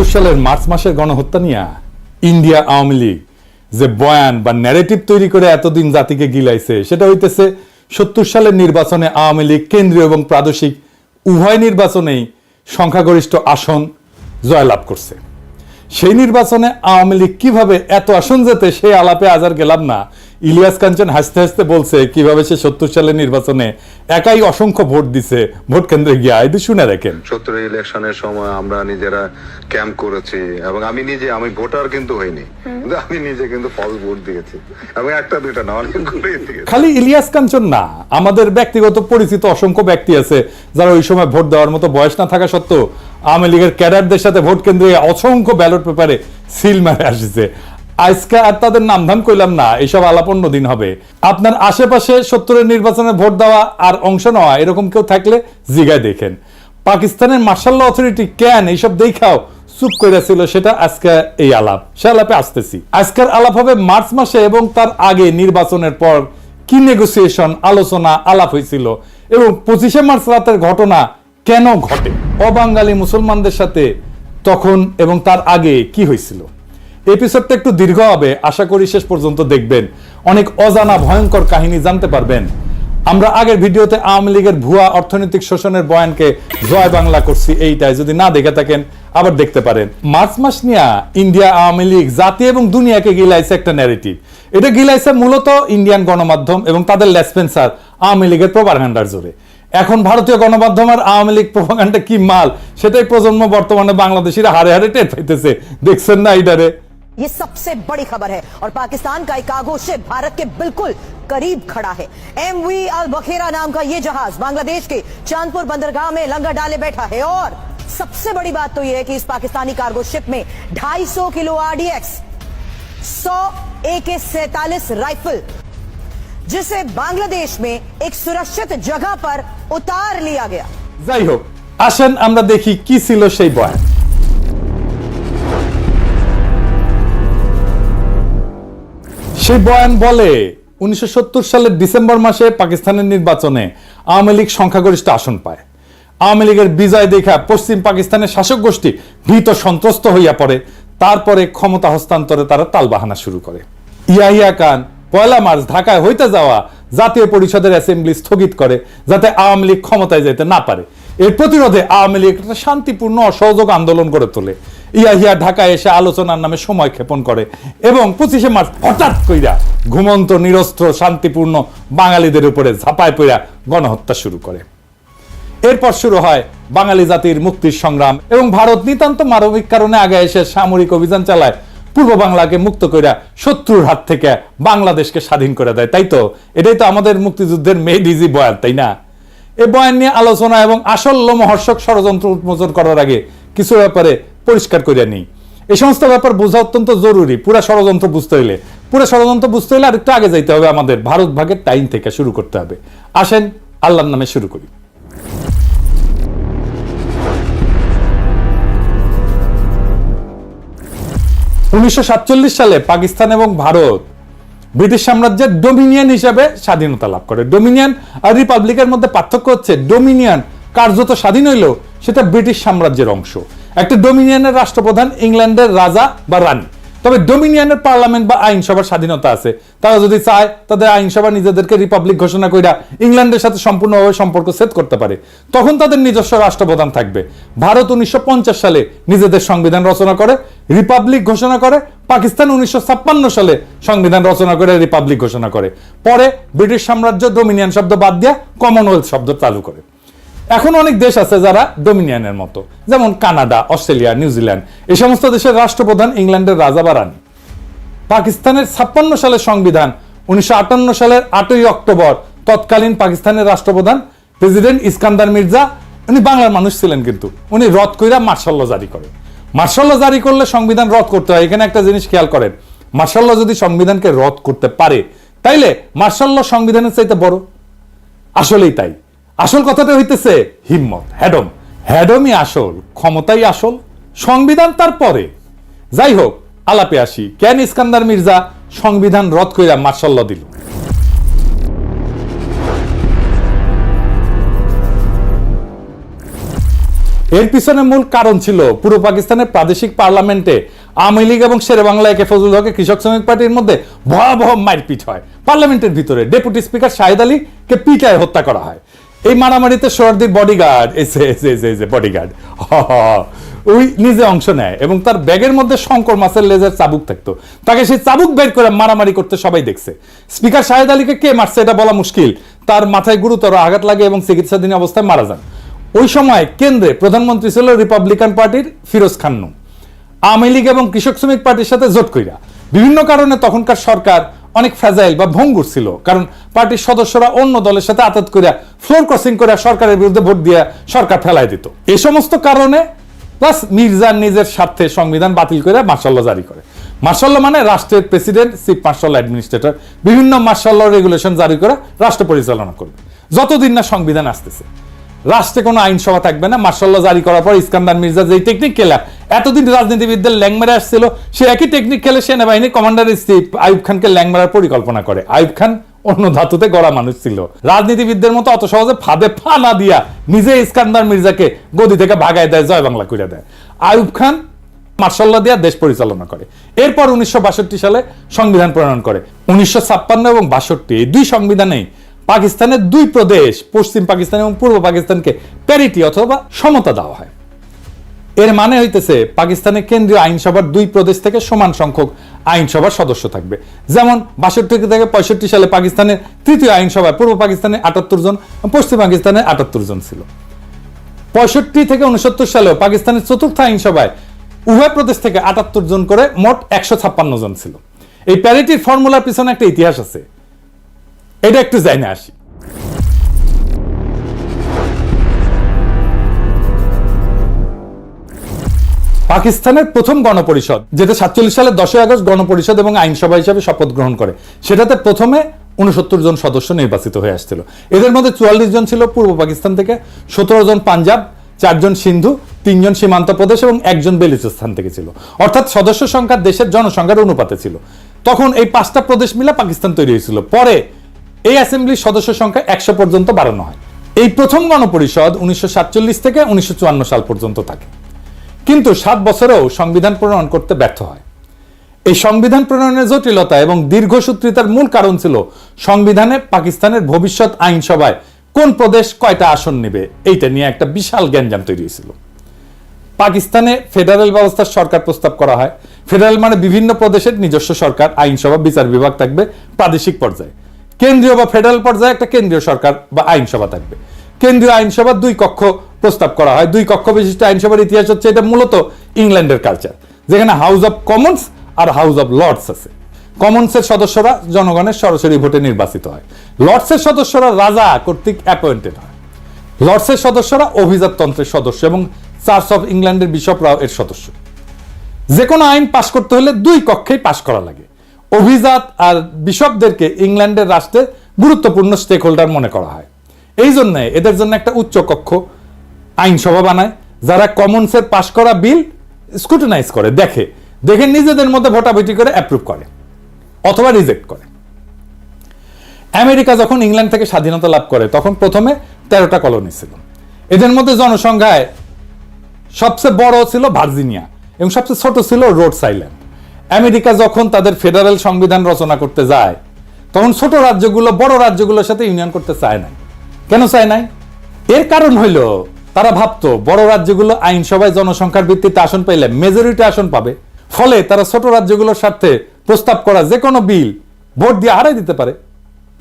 একাত্তর সালের মার্চ মাসের গণহত্যা নিয়ে ইন্ডিয়া আওয়ামী লীগ যে বয়ান বা ন্যারেটিভ তৈরি করে এতদিন জাতিকে গিলাইছে, সেটা হইতেছে সত্তর সালের নির্বাচনে আওয়ামী লীগ কেন্দ্রীয় এবং প্রাদেশিক উভয় নির্বাচনেই সংখ্যাগরিষ্ঠ আসন জয়লাভ করছে। সেই নির্বাচনে আওয়ামী লীগ কীভাবে এত আসন যেতে সেই আলাপে আজ আর গেলাম না। ইলিয়াস কাঞ্চন হাসতে হাসতে বলছে কীভাবে সে সত্তর সালের নির্বাচনে একাই অসংখ্য ভোট দিছে? ভোট কেন্দ্রে গিয়া এটি শুনে রাখেন। সত্তর ইলেকশনের সময় আমরা নিজেরা ক্যাম্প করেছি এবং আমি নিজে আমি ভোটার কিন্তু হইনি। কিন্তু আমি নিজে কিন্তু ফলস ভোট দিয়েছি। এবং একটা দুইটা না দিয়েছি। খালি ইলিয়াস কাঞ্চন না আমাদের ব্যক্তিগত পরিচিত অসংখ্য ব্যক্তি আছে যারা ওই সময় ভোট দেওয়ার মতো বয়স না থাকা সত্ত্বেও আওয়ামী লীগের ক্যাডারদের সাথে ভোট কেন্দ্রে অসংখ্য ব্যালট পেপারে সিল মারে আসছে। আজকে আর তাদের নাম নামধাম কইলাম না, এসব আলাপন্য দিন হবে। আপনার আশেপাশে সত্তরের নির্বাচনে ভোট দেওয়া আর অংশ নেওয়া এরকম কেউ থাকলে জিগায় দেখেন। পাকিস্তানের মার্শাল অথরিটি কেন এইসব দেখাও চুপ করেছিল সেটা আজকে এই আলাপ। সে আলাপে আসতেছি। আজকের আলাপ হবে মার্চ মাসে এবং তার আগে নির্বাচনের পর কি নেগোসিয়েশন আলোচনা, আলাপ হয়েছিল এবং পঁচিশে মার্চ রাতের ঘটনা কেন ঘটে? অবাঙালি মুসলমানদের সাথে তখন এবং তার আগে কি হয়েছিল এপিসোডটা একটু দীর্ঘ হবে। আশা করি শেষ পর্যন্ত দেখবেন। অনেক অজানা, ভয়ঙ্কর কাহিনী জানতে পারবেন। আমরা আগের ভিডিওতে আওয়ামী লীগের ভুয়া অর্থনৈতিক শোষণের বয়ানকে জয় বাংলা করছি এইটাই। যদি না দেখে থাকেন, আবার দেখতে পারেন। মার্চ মাস নিয়ে ইন্ডিয়া আওয়ামী লীগ জাতি এবং দুনিয়াকে গিলাইছে একটা ন্যারেটিভ এটা গিলাইছে মূলত ইন্ডিয়ান গণমাধ্যম এবং তাদের লেসপেন্সার আওয়ামী লীগের প্রপারগান্ডার জোরে। এখন ভারতীয় গণমাধ্যম আর আওয়ামী লীগ প্রপাগান্ডা কি মাল? সেটাই প্রজন্ম বর্তমানে বাংলাদেশিরা হারে হারে টের পাইতেছে। দেখছেন না এইটারে? ये सबसे बड़ी खबर है और पाकिस्तान का एक कार्गो शिप भारत के बिल्कुल करीब खड़ा है एम वी अल बखेरा नाम का ये जहाज बांग्लादेश के चांदपुर बंदरगाह में लंगर डाले बैठा है और सबसे बड़ी बात तो ये है कि इस पाकिस्तानी कार्गो शिप में 250 किलो आरडीएक्स 100 ए के सैतालीस राइफल जिसे बांग्लादेश में एक सुरक्षित जगह पर उतार लिया गया যাই হোক আসেন আমরা দেখি কি ছিল সেই বয়ান সেই বয়ান বলে, উনিশশো সালের ডিসেম্বর মাসে পাকিস্তানের নির্বাচনে আওয়ামী লীগ সংখ্যাগরিষ্ঠ আসন পায়। আওয়ামী লীগের বিজয় দেখা পশ্চিম পাকিস্তানের শাসক গোষ্ঠী ভীত সন্ত্রস্ত হইয়া পড়ে। তারপরে ক্ষমতা হস্তান্তরে তারা তালবাহানা শুরু করে। ইয়াহিয়া খান পয়লা মার্চ ঢাকায় হইতে যাওয়া জাতীয় পরিষদের অ্যাসেম্বলি স্থগিত করে, যাতে আওয়ামী লীগ ক্ষমতায় যেতে না পারে। এর প্রতিরোধে আওয়ামী লীগ একটা শান্তিপূর্ণ, অসহযোগ আন্দোলন গড়ে তোলে। ইয়াহিয়া ঢাকায় এসে আলোচনার নামে সময় ক্ষেপণ করে এবং পঁচিশে মার্চ হঠাৎ কইরা ঘুমন্ত, নিরস্ত্র, শান্তিপূর্ণ বাঙালিদের উপরে ঝাঁপায় পইরা গণহত্যা শুরু করে। এরপর শুরু হয় বাঙালি জাতির মুক্তির সংগ্রাম এবং ভারত নিতান্ত মানবিক কারণে আগে এসে সামরিক অভিযান চালায়। পূর্ব বাংলাকে মুক্ত করে শত্রুর হাত থেকে বাংলাদেশকে স্বাধীন করে দেয়, তাই তো? এটাই তো আমাদের মুক্তিযুদ্ধের মেড ইজি বয়ান, তাই না? এই বয়ান নিয়ে আলোচনা এবং আসল লোমহর্ষক ষড়যন্ত্র উন্মোচন করার আগে কিছু ব্যাপারে পরিষ্কার করে নিই। এই সমস্ত ব্যাপার বোঝা অত্যন্ত জরুরি। পুরা ষড়যন্ত্র বুঝতে হইলে। পুরো ষড়যন্ত্র বুঝতে হইলে আরেকটু আগে যাইতে হবে আমাদের ভারত ভাগের টাইম থেকে শুরু করতে হবে। আসেন, আল্লাহর নামে শুরু করি। উনিশশো সাতচল্লিশ সালে পাকিস্তান এবং ভারত ব্রিটিশ সাম্রাজ্যের ডোমিনিয়ান হিসেবে স্বাধীনতা লাভ করে। ডোমিনিয়ান আর রিপাবলিকের মধ্যে পার্থক্য হচ্ছে, ডোমিনিয়ান কার্যত স্বাধীন হইলেও সেটা ব্রিটিশ সাম্রাজ্যের অংশ। একটা ডোমিনিয়ানের রাষ্ট্রপ্রধান ইংল্যান্ডের রাজা বা রানী। তবে ডোমিনিয়নের পার্লামেন্ট বা আইনসভার স্বাধীনতা আছে। তারা যদি চায়, তাদের আইনসভা নিজেদেরকে রিপাবলিক ঘোষণা কইরা ইংল্যান্ডের সাথে সম্পূর্ণভাবে সম্পর্ক সেট করতে পারে। তখন তাদের নিজস্ব রাষ্ট্রপ্রধান থাকবে। ভারত উনিশশো পঞ্চাশ সালে নিজেদের সংবিধান রচনা করে, রিপাবলিক ঘোষণা করে, পাকিস্তান উনিশশো ছাপ্পান্ন সালে সংবিধান রচনা করে, রিপাবলিক ঘোষণা করে। পরে ব্রিটিশ সাম্রাজ্য ডোমিনিয়ন শব্দ বাদ দিয়ে কমনওয়েলথ শব্দ চালু করে। এখন অনেক দেশ আছে যারা ডোমিনিয়নের মতো। যেমন কানাডা, অস্ট্রেলিয়া নিউজিল্যান্ড এই সমস্ত দেশের রাষ্ট্রপ্রধান ইংল্যান্ডের রাজা বা রানী। পাকিস্তানের ছাপ্পান্ন সালের সংবিধান উনিশশো আটান্ন সালের আটই অক্টোবর, তৎকালীন পাকিস্তানের রাষ্ট্রপ্রধান প্রেসিডেন্ট ইস্কান্দার মির্জা, উনি বাংলার মানুষ ছিলেন কিন্তু। উনি রদ কইরা মার্শাল্য জারি করে। মার্শাল্য জারি করলে সংবিধান রদ করতে হয়। এখানে একটা জিনিস খেয়াল করেন। মার্শাল্য যদি সংবিধানকে রদ করতে পারে, তাইলে মার্শাল্য সংবিধানের চাইতে বড়। আসলেই তাই। আসল কথাটা হইতেছে হিম্মত হ্যাডম হ্যাডমই আসল, ক্ষমতাই আসল, সংবিধান তারপরে। যাই হোক, আলাপে আসি। কেন ইস্কান্দার মির্জা সংবিধান রদ কইরা মার্শাল্য দিল? এর পিছনে মূল কারণ ছিল পূর্ব পাকিস্তানের প্রাদেশিক পার্লামেন্টে আওয়ামী লীগ এবং শেরে বাংলা একে ফজলুল হকের কৃষক শ্রমিক পার্টির মধ্যে ভয়াবহ মারপিট হয়। পার্লামেন্টের ভিতরে ডেপুটি স্পিকার শাহেদ আলীকে পিটায় হত্যা করা হয়। এই মারামারিতে সোহরদির বডিগার্ড এসে এসে এসে এসে বডিগার্ড ওই নিজে অংশ নেয় এবং তার ব্যাগের মধ্যে শঙ্কর মাছের লেজের চাবুক থাকতো। তাকে সেই চাবুক বের করে মারামারি করতে সবাই দেখছে। স্পিকার শাহেদ আলীকে কে মারছে এটা বলা মুশকিল। তার মাথায় গুরুতর আঘাত লাগে এবং চিকিৎসাধীন অবস্থায় মারা যান। ওই সময় কেন্দ্রে প্রধানমন্ত্রী ছিল রিপাবলিকান পার্টির ফিরোজ খান্নু। আওয়ামী লীগ এবং কৃষক শ্রমিক পার্টির সাথে জোট কইরা। বিভিন্ন কারণে তখনকার সরকার অনেক ফ্যাজাইল বা ভঙ্গুর ছিল। কারণ পার্টির সদস্যরা অন্য দলের সাথে আতাত করিয়া ফ্লোর ক্রসিং করে সরকারের বিরুদ্ধে ভোট দিয়ে সরকার ফেলাই দিত। এই সমস্ত কারণে প্লাস মির্জার নিজের স্বার্থে সংবিধান বাতিল করে মার্শাল জারি করে। মার্শাল মানে রাষ্ট্রের প্রেসিডেন্ট চিফ মার্শাল অ্যাডমিনিস্ট্রেটর বিভিন্ন মার্শাল রেগুলেশন জারি করে রাষ্ট্র পরিচালনা করবে। যতদিন না সংবিধান আসতেছে। রাষ্ট্রে কোনো আইনসভা থাকবে না। মার্শাল্লাহ জারি করার পর ইস্কান্দার মির্জা যেই টেকনিক খেলা এতদিন রাজনীতিবিদদের ল্যাং মেরে আসছিল, সে একই টেকনিক খেলে সেনাবাহিনীর কমান্ডার ইন আইব খানকে ল্যাং মারার পরিকল্পনা করে। আইব খান অন্য ধাতুতে গড়া মানুষ ছিল। রাজনীতিবিদদের মতো অত সহজে ফাঁদে ফা না দিয়া নিজে ইস্কান্দার মির্জাকে গদি থেকে ভাগায় দেয়, জয় বাংলা করে দেয়। আইব খান মার্শাল্লাহ দিয়া দেশ পরিচালনা করে। এরপর উনিশশো বাষট্টি সালে সংবিধান প্রণয়ন করে। উনিশশো ছাপ্পান্ন এবং বাষট্টি, এই দুই সংবিধানেই পাকিস্তানের দুই প্রদেশ, পশ্চিম পাকিস্তান এবং পূর্ব পাকিস্তানকে প্যারিটি অথবা সমতা দেওয়া হয়। এর মানে হইতেছে পাকিস্তানের কেন্দ্রীয় আইনসভার দুই প্রদেশ থেকে সমান সংখ্যক আইনসভার সদস্য থাকবে। যেমন বাষট্টি থেকে পঁয়ষট্টি সালে পাকিস্তানের তৃতীয় আইনসভায় পূর্ব পাকিস্তানে আটাত্তর জন, পশ্চিম পাকিস্তানে আটাত্তর জন ছিল। পঁয়ষট্টি থেকে উনসত্তর সালেও পাকিস্তানের চতুর্থ আইনসভায় উভয় প্রদেশ থেকে আটাত্তর জন করে মোট একশো ছাপ্পান্ন জন ছিল। এই প্যারিটির ফর্মুলার পিছনে একটা ইতিহাস আছে। এটা একটু যাই না আসি। পাকিস্তানের প্রথম গণপরিষদ, যেটা সাতচল্লিশ সালের দশই আগস্ট গণপরিষদ এবং আইনসভা হিসাবে শপথ গ্রহণ করে, সেটাতে প্রথমে উনসত্তর জন সদস্য নির্বাচিত হয়ে আসছিল। এদের মধ্যে চুয়াল্লিশ জন ছিল পূর্ব পাকিস্তান থেকে, সতেরো জন পাঞ্জাব চারজন সিন্ধু তিনজন সীমান্ত প্রদেশ এবং একজন বেলুচিস্তান থেকে ছিল। অর্থাৎ সদস্য সংখ্যা দেশের জনসংখ্যার অনুপাতে ছিল। তখন এই পাঁচটা প্রদেশ মিলে পাকিস্তান তৈরি হয়েছিল। পরে এই অ্যাসেম্বলির সদস্য সংখ্যা একশো পর্যন্ত বাড়ানো হয়। এই প্রথম গণপরিষদ উনিশশো থেকে উনিশশো সাল পর্যন্ত থাকে। কিন্তু সাত বছরেও সংবিধান প্রণয়ন করতে ব্যর্থ হয়। এই সংবিধান প্রণয়নের জটিলতা এবং দীর্ঘসূত্রিতার মূল কারণ ছিল সংবিধানে পাকিস্তানের ভবিষ্যৎ আইনসভায় কোন প্রদেশ কয়টা আসন নেবে, এইটা নিয়ে একটা বিশাল জ্ঞানজাম তৈরি হয়েছিল। পাকিস্তানে ফেডারেল ব্যবস্থার সরকার প্রস্তাব করা হয়। ফেডারেল মানে বিভিন্ন প্রদেশের নিজস্ব সরকার, আইনসভা, বিচার বিভাগ থাকবে প্রাদেশিক পর্যায়ে। কেন্দ্রীয় বা ফেডারেল পর্যায়ে একটা কেন্দ্রীয় সরকার বা আইনসভা থাকবে। কেন্দ্রীয় আইনসভা দুই কক্ষ প্রস্তাব করা হয়। দুই কক্ষ বিশিষ্ট আইনসভার ইতিহাস হচ্ছে এটা মূলত ইংল্যান্ডের কালচার, যেখানে হাউস অব কমন্স আর হাউস অব লর্ডস আছে। কমন্সের সদস্যরা জনগণের সরাসরি ভোটে নির্বাচিত হয়। লর্ডসের সদস্যরা রাজা কর্তৃক অ্যাপয়েন্টেড হয়। লর্ডসের সদস্যরা অভিজাততন্ত্রের সদস্য এবং চার্চ অফ ইংল্যান্ডের বিশপরাও এর সদস্য। যে কোনো আইন পাশ করতে হলে দুই কক্ষেই পাশ করা লাগে। অভিজাত আর বিশপদেরকে ইংল্যান্ডের রাষ্ট্রের গুরুত্বপূর্ণ স্টেক হোল্ডার মনে করা হয়। এই জন্য এদের জন্য একটা উচ্চ কক্ষ আইনসভা বানায়, যারা কমন্সের পাশ করা বিল স্ক্রুটিনাইজ করে, দেখে। দেখে নিজেদের মধ্যে ভোটাভুটি করে অ্যাপ্রুভ করে, অথবা রিজেক্ট করে। আমেরিকা যখন ইংল্যান্ড থেকে স্বাধীনতা লাভ করে, তখন প্রথমে তেরোটা কলোনি ছিল। এদের মধ্যে জনসংখ্যায় সবচেয়ে বড় ছিল ভার্জিনিয়া এবং সবচেয়ে ছোট ছিল রোড আইল্যান্ড। আমেরিকা যখন তাদের ফেডারেল সংবিধান রচনা করতে যায়, তখন ছোট রাজ্যগুলো, বড় রাজ্যগুলোর সাথে ইউনিয়ন করতে চায় নাই। কেন চায় নাই? এর কারণ হইল, তারা ভাবতো বড় রাজ্যগুলো আইনসভায় জনসংখ্যার ভিত্তিতে আসন পাইলে মেজরিটি আসন পাবে। ফলে তারা ছোট রাজ্যগুলোর স্বার্থে প্রস্তাব করা যে কোনো বিল ভোট দিয়ে হারাই দিতে পারে।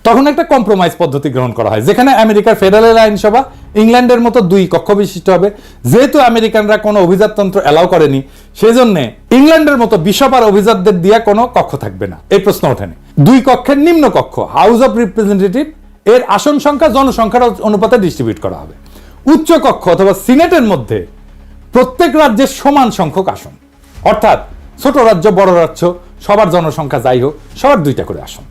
তখন একটা কম্প্রোমাইজ পদ্ধতি গ্রহণ করা হয়, যেখানে আমেরিকার ফেডারেল আইনসভা ইংল্যান্ডের মতো দুই কক্ষ বিশিষ্ট হবে। যেহেতু আমেরিকানরা কোনো অভিজাততন্ত্র এলাও করেনি সেই জন্য ইংল্যান্ডের মতো বিশপ আর অভিজাতদের দিয়ে কোনো কক্ষ থাকবে না। এই প্রশ্ন ওঠেনি দুই কক্ষের নিম্ন কক্ষ হাউস অফ রিপ্রেজেন্টেটিভ এর আসন সংখ্যা, জনসংখ্যার অনুপাতে ডিস্ট্রিবিউট করা হবে। উচ্চ কক্ষ অথবা সিনেটের মধ্যে প্রত্যেক রাজ্যের সমান সংখ্যক আসন। অর্থাৎ ছোট রাজ্য, বড় রাজ্য, সবার জনসংখ্যা যাই হোক, সবার দুইটা করে আসন।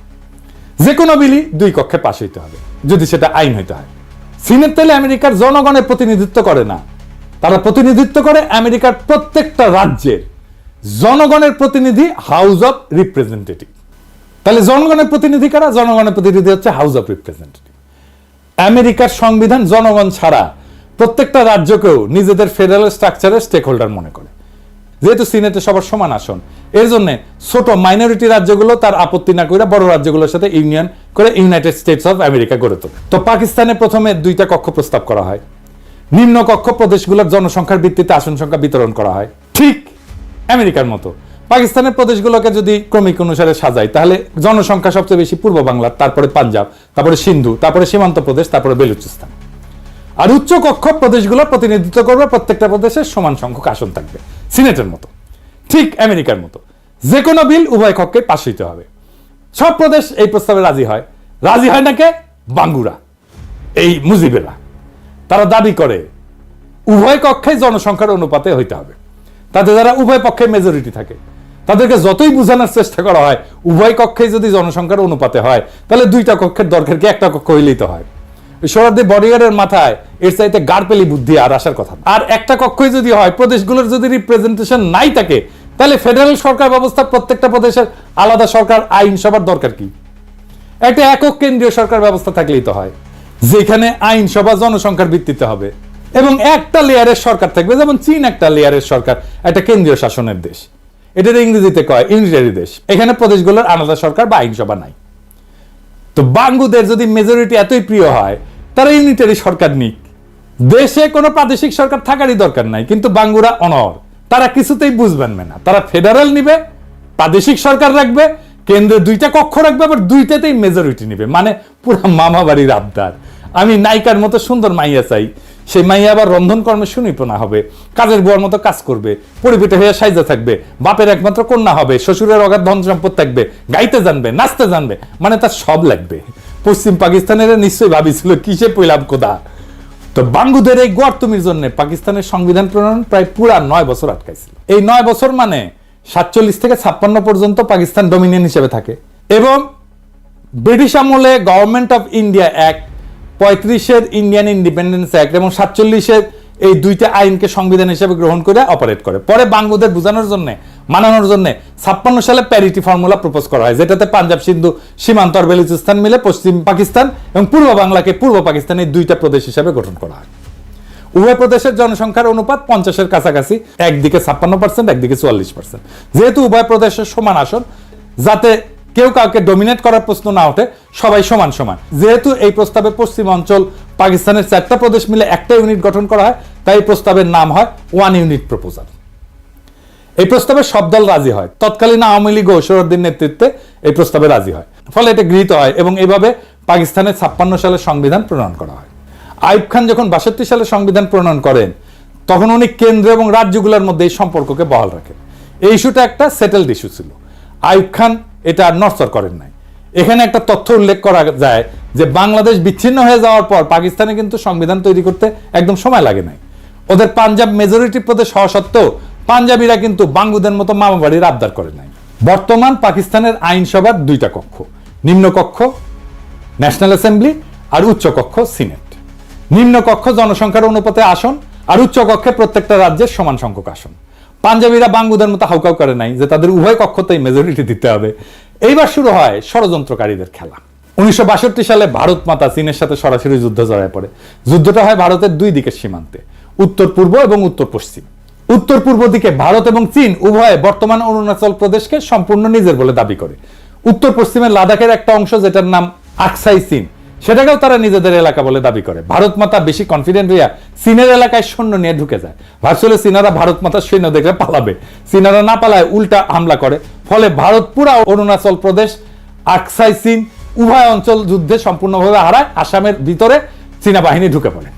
যে কোনো বিলই দুই কক্ষে পাশ হইতে হবে, যদি সেটা আইন হইতে হয়। সিনেট তাহলে আমেরিকার জনগণের প্রতিনিধিত্ব করে না। তারা প্রতিনিধিত্ব করে আমেরিকার প্রত্যেকটা রাজ্যের জনগণের প্রতিনিধি হাউস অফ রিপ্রেজেন্টেটিভ তাহলে জনগণের প্রতিনিধি কারা? জনগণের প্রতিনিধি হচ্ছে হাউস অফ রিপ্রেজেন্টেটিভ আমেরিকার সংবিধান জনগণ ছাড়া প্রত্যেকটা রাজ্যকেও নিজেদের ফেডারেল স্ট্রাকচারের স্টেক হোল্ডার মনে করে। যেহেতু সিনেটে সবার সমান আসন, এর জন্য ছোট মাইনরিটি রাজ্যগুলো তার আপত্তি না করে বড় রাজ্যগুলোর সাথে ইউনিয়ন করে ইউনাইটেড স্টেটস অফ আমেরিকা গড়ে তোলে। তো পাকিস্তানে প্রথমে দুইটা কক্ষ প্রস্তাব করা হয়। নিম্ন কক্ষ প্রদেশগুলোর জনসংখ্যার ভিত্তিতে আসন সংখ্যা বিতরণ করা হয়। ঠিক আমেরিকার মতো। পাকিস্তানের প্রদেশগুলোকে যদি ক্রমিক অনুসারে সাজাই তাহলে জনসংখ্যা সবচেয়ে বেশি পূর্ব বাংলার, তারপরে পাঞ্জাব, তারপরে সিন্ধু, তারপরে সীমান্ত প্রদেশ, তারপরে বেলুচিস্তান। আর উচ্চ কক্ষ প্রদেশগুলো প্রতিনিধিত্ব করবে, প্রত্যেকটা প্রদেশের সমান সংখ্যক আসন থাকবে। সিনেটের মতো। ঠিক আমেরিকার মতো। যে কোনো বিল উভয় কক্ষে পাশ হইতে হবে। সব প্রদেশ এই প্রস্তাবে রাজি হয়। রাজি হয় না কে? বাঙ্গুরা। এই মুজিবেরা। তারা দাবি করে, উভয় কক্ষে জনসংখ্যার অনুপাতে হইতে হবে। তাতে যারা উভয় পক্ষে মেজরিটি থাকে, তাদেরকে যতই বোঝানোর চেষ্টা করা হয়, উভয় কক্ষে যদি জনসংখ্যার অনুপাতে হয়, তাহলে দুইটা কক্ষের দরকার কি? একটা কক্ষ হইলেই তো হয়। সোহরার্দি বডিগার্ডের মাথায় এর চাইতে গারপেলি বুদ্ধি আর আসার কথা আর একটা কক্ষই যদি হয়, প্রদেশগুলোর যদি রিপ্রেজেন্টেশন নাই থাকে, তাহলে ফেডারেল সরকার ব্যবস্থা প্রত্যেকটা প্রদেশের আলাদা সরকার আইনসভার দরকার কি? একটা একক কেন্দ্রীয় সরকার ব্যবস্থা থাকলেই তো হয়, যেখানে আইনসভা জনসংখ্যার ভিত্তিতে হবে। এবং একটা লেয়ারের সরকার থাকবে, যেমন চীন একটা লেয়ারের সরকার, একটা কেন্দ্রীয় শাসনের দেশ। এটার ইংরেজিতে কয় ইউনিটারি দেশ। এখানে প্রদেশগুলোর আলাদা সরকার বা আইনসভা নাই। তো বাঙ্গুদের যদি মেজরিটি এতই প্রিয় হয়, তারা ইউনিটারি সরকার নিক। দেশে কোনো প্রাদেশিক সরকার থাকারই দরকার নাই, কিন্তু বাঙ্গুরা অনর তারা কিছুতেই বুঝবেন না। তারা ফেডারেল নিবে, প্রাদেশিক সরকার রাখবে, কেন্দ্রে দুইটা কক্ষ রাখবে, আবার দুইটাতেই মেজরিটি নিবে। মানে পুরো মামাবাড়ির আবদার। আমি নায়িকার মতো সুন্দর মাইয়া চাই। সেই মাইয়া আবার রন্ধন কর্মে সুনিপুণা হবে। কাজের বুয়ার মতো কাজ করবে। পরিপিত হয়ে সাইজা থাকবে। বাপের একমাত্র কন্যা হবে। শ্বশুরের অগাধ ধন সম্পদ থাকবে। গাইতে জানবে, নাচতে জানবে। মানে তার সব লাগবে। পশ্চিম পাকিস্তানের নিশ্চয়ই ভাবিছিল, কিসে পইলাম কোদা তো বাঙ্গুদের এই গর্তমির জন্য পাকিস্তানের সংবিধান প্রণয়ন প্রায় পুরা নয় বছর আটকাইছিল। এই নয় বছর মানে সাতচল্লিশ থেকে ছাপ্পান্ন পর্যন্ত পাকিস্তান ডোমিনিয়ন হিসেবে থাকে। এবং ব্রিটিশ আমলে গভর্নমেন্ট অফ ইন্ডিয়া অ্যাক্ট পঁয়ত্রিশের ইন্ডিয়ান ইন্ডিপেন্ডেন্স অ্যাক্ট এবং সাতচল্লিশের এই দুইটা আইনকে সংবিধান হিসেবে গ্রহণ করে অপারেট করে। পরে বাঙ্গুদের বোঝানোর জন্য, মানানোর জন্য ছাপ্পান্ন সালে প্যারিটি ফর্মুলা প্রপোজ করা হয়, যেটাতে পাঞ্জাব সিন্ধু সীমান্ত আর বেলুচিস্তান মিলে পশ্চিম পাকিস্তান এবং পূর্ব বাংলাকে পূর্ব পাকিস্তানের দুইটা প্রদেশ হিসেবে গঠন করা হয়। উভয় প্রদেশের জনসংখ্যার অনুপাত পঞ্চাশের কাছাকাছি, একদিকে ছাপ্পান্ন পার্সেন্ট একদিকে চুয়াল্লিশ পার্সেন্ট যেহেতু উভয় প্রদেশের সমান আসন, যাতে কেউ কাউকে ডমিনেট করার প্রশ্ন না ওঠে, সবাই সমান সমান। যেহেতু এই প্রস্তাবে পশ্চিম অঞ্চল পাকিস্তানের চারটা প্রদেশ মিলে একটা ইউনিট গঠন করা হয়, তাই প্রস্তাবের নাম হয় ওয়ান ইউনিট প্রপোজাল এই প্রস্তাবে সব দল রাজি হয়। তৎকালীন আওয়ামী লীগ ও সোহরদ্দিন নেতৃত্বে এই প্রস্তাবে রাজি হয়। ফলে এটা গৃহীত হয় এবং এইভাবে পাকিস্তানের ছাপ্পান্ন সালে সংবিধান প্রণয়ন করা হয়। আইব খান যখন বাষট্টি সালে সংবিধান প্রণয়ন করেন, তখন উনি কেন্দ্র এবং রাজ্যগুলোর মধ্যে এই সম্পর্ককে বহাল রাখেন। এই ইস্যুটা একটা সেটেলড ইস্যু ছিল। আইব খান এটা নড়চড় করেন নাই। এখানে একটা তথ্য উল্লেখ করা যায় যে বাংলাদেশ বিচ্ছিন্ন হয়ে যাওয়ার পর পাকিস্তানে কিন্তু সংবিধান তৈরি করতে একদম সময় লাগে নাই। ওদের পাঞ্জাব মেজরিটি প্রদেশ হওয়া সত্ত্বেও পাঞ্জাবিরা কিন্তু বাঙ্গুদের মতো মামা বাড়ির আবদার করে নাই। বর্তমান পাকিস্তানের আইনসভার দুইটা কক্ষ নিম্ন কক্ষ ন্যাশনাল অ্যাসেম্বলি আর উচ্চ কক্ষ সিনেট। নিম্ন কক্ষ জনসংখ্যার অনুপাতে আসন আর উচ্চ কক্ষে প্রত্যেকটা রাজ্যের সমান সংখ্যক আসন। পাঞ্জাবিরা বাঙ্গুদের মতো হাউকাউ করে নাই যে তাদের উভয় কক্ষতেই মেজরিটি দিতে হবে। এইবার শুরু হয় ষড়যন্ত্রকারীদের খেলা। উনিশশো সালে ভারত মাতা চীনের সাথে সরাসরি যুদ্ধ জড়ায় পড়ে। যুদ্ধটা হয় ভারতের দুই দিকের সীমান্তে, উত্তর পূর্ব এবং উত্তর পশ্চিম। উত্তর পূর্ব দিকে ভারত এবং চীন উভয়ে বর্তমান অরুণাচল প্রদেশকে সম্পূর্ণ নিজের বলে দাবি করে। উত্তর পশ্চিমের লাদাখের একটা অংশ যেটার নাম আকসাই চীন। সেটাকেও তারা নিজেদের এলাকা বলে দাবি করে। ভারত মাতা বেশি কনফিডেন্ট হইয়া চীনের এলাকায় সৈন্য নিয়ে ঢুকে যায়। ভার্চুয়ালি চীনারা ভারত মাতার সৈন্য দেখলে পালাবে। চীনারা না পালায় উল্টা হামলা করে। ফলে ভারত পুরা অরুণাচল প্রদেশ, আকসাই চীন, উভয় অঞ্চল যুদ্ধে সম্পূর্ণভাবে হারায়। আসামের ভিতরে চীনা বাহিনী ঢুকে পড়ে।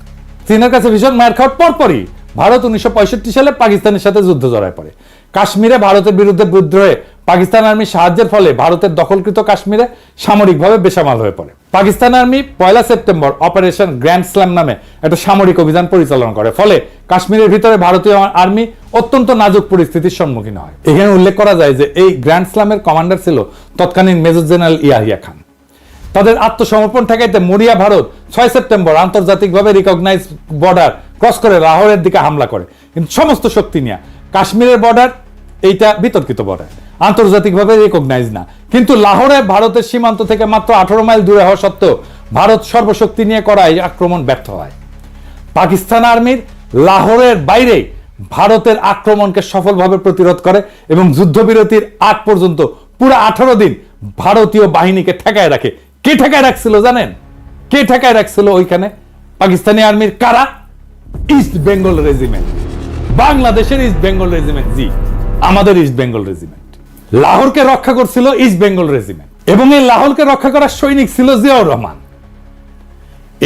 চীনের কাছে ভীষণ মায়ের খাওয়ার পরপরই ভারত উনিশশো পঁয়ষট্টি সালে পাকিস্তানের সাথে যুদ্ধ জড়ায় পড়ে। কাশ্মীরে ভারতের বিরুদ্ধে বিদ্রোহে পাকিস্তান আর্মির সাহায্যের ফলে ভারতের দখলকৃত কাশ্মীরে সামরিকভাবে বেসামাল হয়ে পড়ে। পাকিস্তান আর্মি পয়লা সেপ্টেম্বর অপারেশন গ্র্যান্ড স্ল্যাম নামে একটা সামরিক অভিযান পরিচালনা করে, ফলে কাশ্মীরের ভিতরে ভারতীয় আর্মি অত্যন্ত নাজুক পরিস্থিতির সম্মুখীন হয়। এখানে উল্লেখ করা যায় যে এই গ্র্যান্ড স্ল্যামের কমান্ডার ছিল তৎকালীন মেজর জেনারেল ইয়াহিয়া খান। তাদের আত্মসমর্পণ ঠেকাইতে মরিয়া ভারত ছয় সেপ্টেম্বর আন্তর্জাতিকভাবে রিকগনাইজ বর্ডার ক্রস করে লাহোরের দিকে হামলা করে। কিন্তু সমস্ত শক্তি নিয়ে কাশ্মীরের বর্ডার এইটা বিতর্কিত বর্ডার আন্তর্জাতিকভাবে রিকগনাইজ না। কিন্তু লাহোরে ভারতের সীমান্ত থেকে মাত্র আঠারো মাইল দূরে হওয়া সত্ত্বেও ভারত সর্বশক্তি নিয়ে করা এই আক্রমণ ব্যর্থ হয়। পাকিস্তান আর্মির লাহোরের বাইরে ভারতের আক্রমণকে সফলভাবে প্রতিরোধ করে এবং যুদ্ধবিরতির আগ পর্যন্ত পুরো আঠারো দিন ভারতীয় বাহিনীকে ঠেকায় রাখে। কে ঠেকায় রাখছিল জানেন? কে ঠেকায় রাখছিল ওইখানে? পাকিস্তানি আর্মির কারা? ইস্ট বেঙ্গল রেজিমেন্ট বাংলাদেশের ইস্ট বেঙ্গল রেজিমেন্ট জি। আমাদের ইস্ট বেঙ্গল রেজিমেন্ট লাহোরকে রক্ষা করছিল ইস্ট বেঙ্গল রেজিমেন্ট এবং এই লাহোরকে রক্ষা করার সৈনিক ছিল জিয়াউর রহমান।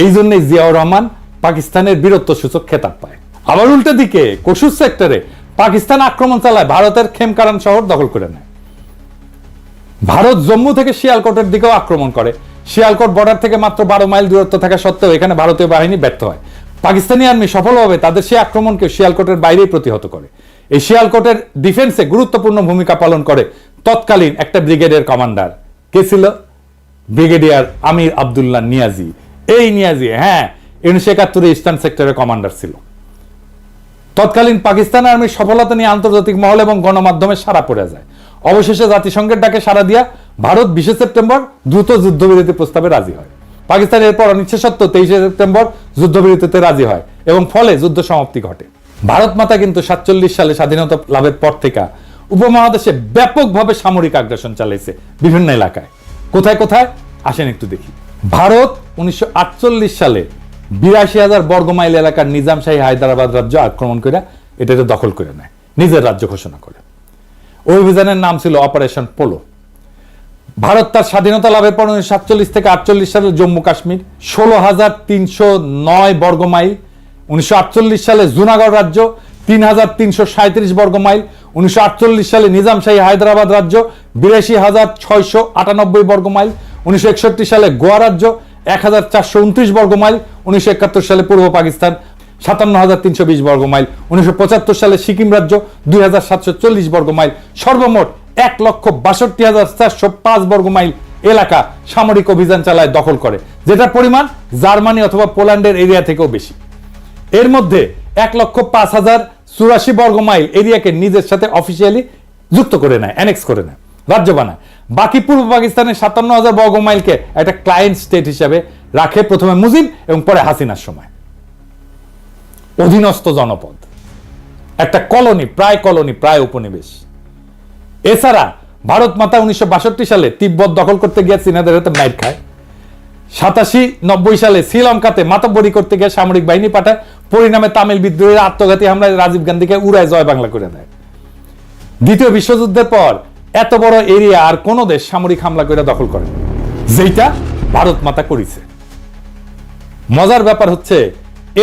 এই জন্যই জিয়াউর রহমান পাকিস্তানের বীরত্ব সূচক খেতাব পায়। আবার উল্টো দিকে কসুর সেক্টরে পাকিস্তান আক্রমণ চালায়, ভারতের খেমকারান শহর দখল করে নেয়। ভারত জম্মু থেকে শিয়ালকোটের দিকেও আক্রমণ করে। শিয়ালকোট বর্ডার থেকে মাত্র বারো মাইল দূরত্ব থাকা সত্ত্বেও এখানে ভারতীয় বাহিনী ব্যর্থ হয়। পাকিস্তানি আর্মি সফলভাবে তাদের সেই আক্রমণকে শিয়ালকোটের বাইরেই প্রতিহত করে। এই শিয়ালকোটের ডিফেন্সে গুরুত্বপূর্ণ ভূমিকা পালন করে তৎকালীন একটা ব্রিগেডের কমান্ডার কে ছিল? ব্রিগেডিয়ার আমির আবদুল্লাহ নিয়াজি। এই নিয়াজি হ্যাঁ উনিশশো একাত্তরে ইস্টার্ন সেক্টরের কমান্ডার ছিল। তৎকালীন পাকিস্তান আর্মির সফলতা নিয়ে আন্তর্জাতিক মহল এবং গণমাধ্যমে সারা পড়ে যায়। অবশেষে জাতিসংঘের ডাকে সারা দিয়া ভারত বিশে সেপ্টেম্বর দ্রুত যুদ্ধবিরতি প্রস্তাবে রাজি হয়। পাকিস্তান এরপর অনিচ্ছা সত্ত্বেও তেইশে সেপ্টেম্বর যুদ্ধবিরতিতে রাজি হয় এবং ফলে যুদ্ধ সমাপ্তি ঘটে। ভারত মাতা কিন্তু সাতচল্লিশ সালে স্বাধীনতা লাভের পর থেকে উপমহাদেশে ব্যাপকভাবে সামরিক আগ্রাসন চালাইছে বিভিন্ন এলাকায়। কোথায় কোথায়? আসেন একটু দেখি। ভারত উনিশশো সালে বিরাশি হাজার বর্গমাইল এলাকার নিজামশাহী হায়দ্রাবাদ রাজ্য আক্রমণ করে এটাকে দখল করে নেয়, নিজের রাজ্য ঘোষণা করে। ওই অভিযানের নাম ছিল অপারেশন পোলো। ভারত তার স্বাধীনতা লাভের পর উনিশশো সাতচল্লিশ থেকে আটচল্লিশ সালে জম্মু কাশ্মীর ষোলো হাজার তিনশো নয় বর্গমাইল উনিশশো আটচল্লিশ সালে জুনাগড় রাজ্য, তিন হাজার তিনশো সাঁত্রিশ বর্গ মাইল। উনিশশো আটচল্লিশ সালে নিজামশাহী হায়দ্রাবাদ রাজ্য, বিরাশি হাজার ছয়শো আটানব্বই বর্গ মাইল। উনিশশো একষট্টি সালে গোয়া রাজ্য, এক হাজার চারশো উনত্রিশ বর্গ মাইল। উনিশশো একাত্তর সালে পূর্ব পাকিস্তান, সাতান্ন হাজার তিনশো বিশ বর্গ মাইল। উনিশশো পঁচাত্তর সালে সিকিম রাজ্য, দুই হাজার সাতশো চল্লিশ বর্গ মাইল। সর্বমোট এক লক্ষ বাষট্টি হাজার চারশো পাঁচ বর্গমাইল এলাকা সামরিক অভিযান চালায় দখল করে, যেটার পরিমাণ জার্মানি অথবা পোল্যান্ডের এরিয়া থেকেও বেশি। এর মধ্যে এক লক্ষ পাঁচ হাজার চুরাশি বর্গ মাইল এরিয়াকে নিজের সাথে অফিসিয়ালি যুক্ত করে নেয় অ্যানেক্স করে নেয়, রাজ্য বানায়। বাকি পূর্ব পাকিস্তানের সাতান্ন হাজার বর্গ মাইলকে একটা ক্লায়েন্ট স্টেট হিসাবে রাখে প্রথমে মুজিব এবং পরে হাসিনার সময়। অধীনস্থ জনপদ। একটা কলোনি, প্রায় কলোনি, প্রায় উপনিবেশ। এছাড়া ভারত মাতা উনিশশো বাষট্টি সালে তিব্বত দখল করতে গিয়ে চীনাদের হাতে মাইর খায়। সাতাশি, নব্বই সালে শ্রীলঙ্কাতে মাতব্বরি করতে গিয়ে সামরিক বাহিনী পাঠায়। পরিণামে তামিল বিদ্রোহীর আত্মঘাতী হামলায় রাজীব গান্ধীকে উড়ায় জয় বাংলা করে দেয়। দ্বিতীয় বিশ্বযুদ্ধের পর এত বড় এরিয়া আর কোন দেশ সামরিক হামলা করে দখল করে। যেটা ভারত মাতা করেছে। মজার ব্যাপার হচ্ছে,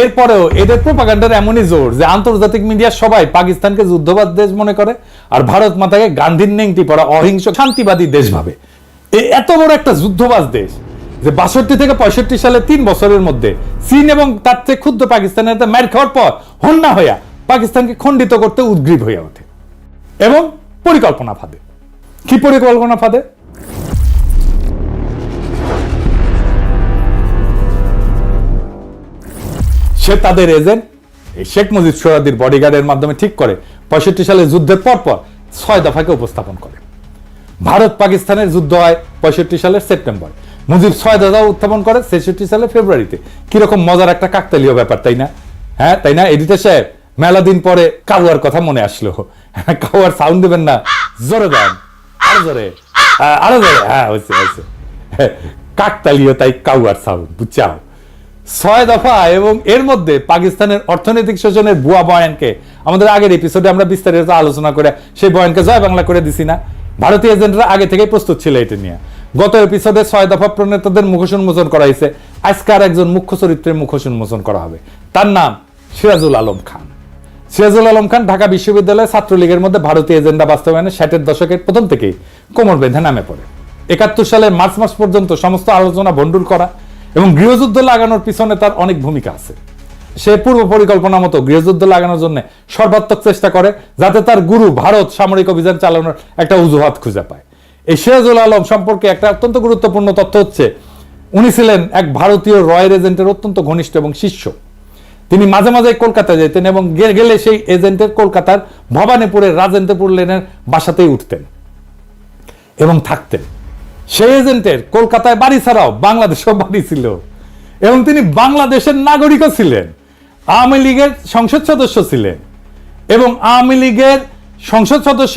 এরপরেও এদের প্রোপাগান্ডার এমনই জোর যে আন্তর্জাতিক মিডিয়া সবাই পাকিস্তানকে যুদ্ধবাদ দেশ মনে করে আর ভারত মাতাকে গান্ধীর নেংটি পড়া অহিংস, শান্তিবাদী দেশ ভাবে। এত বড় একটা যুদ্ধবাজ দেশ যে বাষট্টি থেকে পঁয়ষট্টি সালে তিন বছরের মধ্যে চীন এবং তার চেয়ে ক্ষুদ্র পাকিস্তানের মার খাওয়ার পর হন্যা হইয়া পাকিস্তানকে খণ্ডিত করতে উদ্গ্রীব হয়ে ওঠে এবং পরিকল্পনা ফাঁদে। কি পরিকল্পনা ফাঁদে? সে তাদের এজেন্ট, এই শেখ মুজিব সোহরাদির বডিগার্ডের মাধ্যমে ঠিক করে পঁয়ষট্টি সালে যুদ্ধের পর পর ছয় দফাকে উপস্থাপন করে। ভারত পাকিস্তানের যুদ্ধ হয় পঁয়ষট্টি সালের সেপ্টেম্বর। মুজিব ছয় দফা উত্থাপন করে ছেষট্টি সালে ফেব্রুয়ারিতে। কীরকম মজার একটা কাকতালীয় ব্যাপার তাই না? হ্যাঁ তাই না? এডিটর সাহেব মেলা দিন পরে কাউয়ার কথা মনে আসলো। হ্যাঁ, কাউয়ার সাউন্ড দেবেন না। জোরে দেন আরও জোরে। আরও জোরে। হ্যাঁ হয়েছে হয়েছে। কাকতালীয় তাই কাউয়ার সাউন্ড বুঝছাও? ছয় দফা এবং এর মধ্যে পাকিস্তানের অর্থনৈতিক শোষণের ভুয়া বয়ানকে আমাদের আগের এপিসোডে আমরা বিস্তারিত আলোচনা করে সেই বয়ানকে জয় বাংলা করে দিছি না। ভারতীয় এজেন্টরা আগে থেকেই প্রস্তুত ছিল এটা নিয়ে। গত এপিসোডে ছয় দফা প্রণেতাদের মুখোশ উন্মোচন করা হয়েছে। আজকে আর একজন মুখ্য চরিত্রের মুখোশ উন্মোচন করা হবে। তার নাম সিরাজুল আলম খান। সিরাজুল আলম খান ঢাকা বিশ্ববিদ্যালয় ছাত্রলীগের মধ্যে ভারতীয় এজেন্ডা বাস্তবায়নে ষাটের দশকের প্রথম থেকেই কোমর বেঁধে নামে পড়ে। একাত্তর সালের মার্চ মাস পর্যন্ত সমস্ত আলোচনা ভণ্ডুল করা এবং গৃহযুদ্ধ লাগানোর পিছনে তার অনেক ভূমিকা আছে। সে পূর্ব পরিকল্পনা মতো গৃহযুদ্ধ লাগানোর জন্য সর্বাত্মক চেষ্টা করে, যাতে তার গুরু ভারত সামরিক অভিযান চালানোর একটা অজুহাত খুঁজে পায়। এই সিরাজুল আলম সম্পর্কে একটা অত্যন্ত গুরুত্বপূর্ণ তথ্য হচ্ছে, উনি ছিলেন এক ভারতীয় রয়্যাল এজেন্টের অত্যন্ত ঘনিষ্ঠ এবং শিষ্য। তিনি মাঝে মাঝে কলকাতা যেতেন এবং গেলে সেই এজেন্টের কলকাতার ভবানীপুরের রাজেন্দ্রপুর লেনের বাসাতেই উঠতেন এবং থাকতেন। সেই এজেন্টের কলকাতায় বাড়ি ছাড়াও বাংলাদেশেও বাড়ি ছিল এবং তিনি বাংলাদেশের নাগরিকও ছিলেন, আওয়ামী লীগের সংসদ সদস্য ছিলেন এবং আওয়ামী লীগের সংসদ সদস্য